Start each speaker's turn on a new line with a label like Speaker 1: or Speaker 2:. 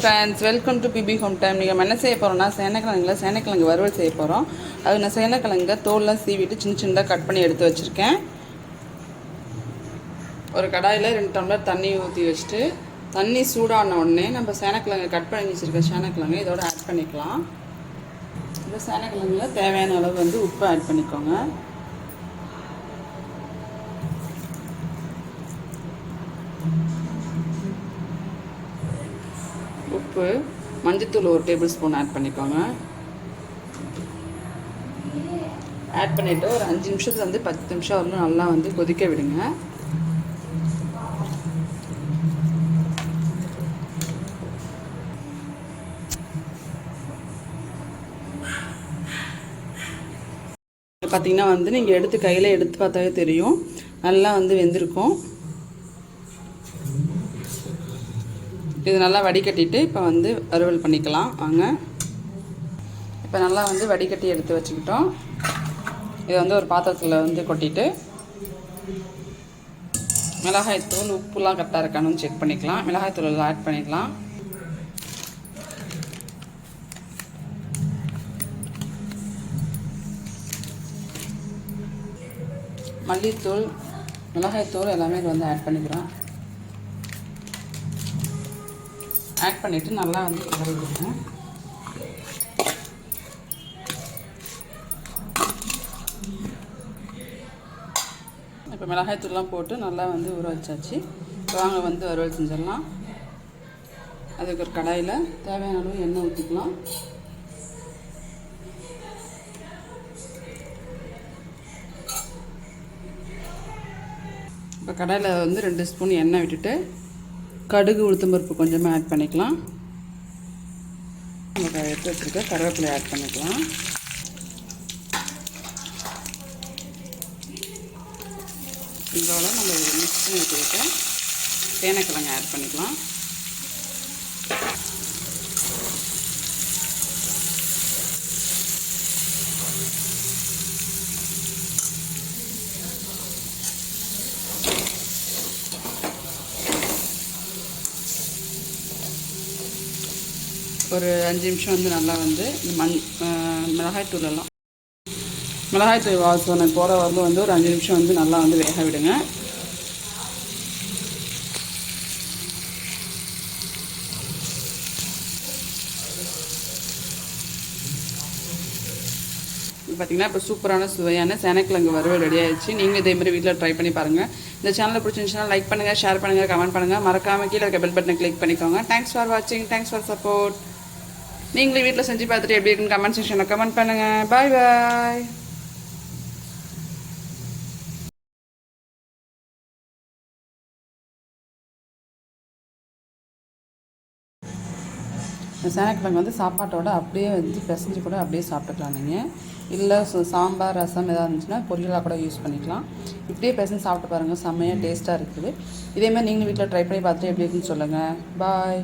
Speaker 1: Friends welcome to BB home time நீங்கள் என்ன செய்ய போகிறோம்னா சேனக்கிழங்குல சேனக்கிழங்கு வறுவல் செய்ய போகிறோம் அது நான் சேனக்கிழங்க தோல்லாம் சீவிட்டு சின்ன சின்னதாக கட் பண்ணி எடுத்து வச்சுருக்கேன். ஒரு கடாயில் ரெண்டு டம்ளர் தண்ணி ஊற்றி வச்சுட்டு தண்ணி சூடான உடனே நம்ம சேனக்கிழங்கு கட் பண்ணி வச்சுருக்க சேனக்கிழங்கு இதோட ஆட் பண்ணிக்கலாம். இந்த சேனக்கிழங்குல தேவையான அளவு வந்து உப்பு ஆட் பண்ணிக்கோங்க. அளவுக்கு மஞ்சத்தூள் ஒரு டேபிள் ஸ்பூன் ஆட் பண்ணிக்கோங்க. ஆட் பண்ணிவிட்டு ஒரு அஞ்சு நிமிஷத்துலேருந்து பத்து நிமிஷம் வரலும் நல்லா வந்து கொதிக்க விடுங்க. பார்த்தீங்கன்னா வந்து நீங்கள் எடுத்து கையில் எடுத்து பார்த்தாவே தெரியும். நல்லா வந்து வெந்திருக்கும். இது நல்லா வடிகட்டிட்டு இப்போ வந்து வறுவல் பண்ணிக்கலாம். வாங்க. இப்போ நல்லா வந்து வடிகட்டி எடுத்து வச்சுக்கிட்டோம். இதை வந்து ஒரு பாத்திரத்தில் வந்து கொட்டிட்டு மிளகாய் தூள் உப்புலாம் கரெக்டாக இருக்கான்னு செக் பண்ணிக்கலாம். மிளகாய்த்தூள் ஆட் பண்ணிக்கலாம். மல்லித்தூள் மிளகாய்த்தூள் எல்லாமே இது வந்து ஆட் பண்ணிக்கிறோம். ஆட் பண்ணிவிட்டு நல்லா வந்து கிளறி விடுங்க இப்போ மிளகாய்த்தூள்லாம் போட்டு நல்லா வந்து ஊற வச்சாச்சு. இப்போ வாங்க வந்து வறுவல் செஞ்சிடலாம். அதுக்கு ஒரு கடாயில் தேவையான அளவு எண்ணெய் ஊற்றிக்கலாம் இப்போ கடாயில் வந்து ரெண்டு ஸ்பூன் எண்ணெய் விட்டுட்டு கடுகு உளுத்தம்பருப்பு கொஞ்சமாக ஆட் பண்ணிக்கலாம். நம்ம எடுத்து வச்சுருக்க கருவேப்பிலை ஆட் பண்ணிக்கலாம். இதோட நம்ம ஒரு மிக்ஸ் பண்ணி வச்சுருக்க சேனக்கிழங்கு ஆட் பண்ணிக்கலாம். ஒரு அஞ்சு நிமிஷம் வந்து நல்லா வந்து இந்த மண் மிளகாய் தூளெல்லாம் மிளகாய் தூள் வாசனை போகிற வரலும் வந்து ஒரு அஞ்சு நிமிஷம் வந்து நல்லா வந்து வேக விடுங்க. பார்த்தீங்கன்னா இப்போ சூப்பரான சுவையான சேனக்கிழங்கு வறுவல் ரெடி ஆயிடுச்சு. நீங்கள் இதே மாதிரி வீட்டில் ட்ரை பண்ணி பாருங்கள் இந்த சேனலை பிடிச்சிருந்துச்சுன்னா லைக் பண்ணுங்கள் ஷேர் பண்ணுங்கள் கமெண்ட் பண்ணுங்கள் மறக்காமல் கீழே இருக்க பெல் பட்டனை கிளிக் பண்ணிக்கோங்க. தேங்க்ஸ் ஃபார் வாட்சிங் தேங்க்ஸ் ஃபார் சப்போர்ட் நீங்களே வீட்டில் செஞ்சு பார்த்துட்டு எப்படி இருக்குன்னு கமெண்ட் செக்ஷனில் கமெண்ட் பண்ணுங்கள் பாய் பாய் இந்த சேனக்கிழங்கு வந்து சாப்பாட்டோட அப்படியே வந்து பிசைஞ்சு கூட அப்படியே சாப்பிட்டுக்கலாம் நீங்கள் இல்லை சாம்பார் ரசம் எதாவது இருந்துச்சுன்னா பொரியலாக கூட யூஸ் பண்ணிக்கலாம். இப்படியே பிசைஞ்சு சாப்பிட்டு பாருங்கள் செம்மையாக டேஸ்ட்டாக இருக்குது. இதேமாதிரி நீங்களும் வீட்டில் ட்ரை பண்ணி பார்த்துட்டு எப்படி இருக்குன்னு சொல்லுங்கள் பாய்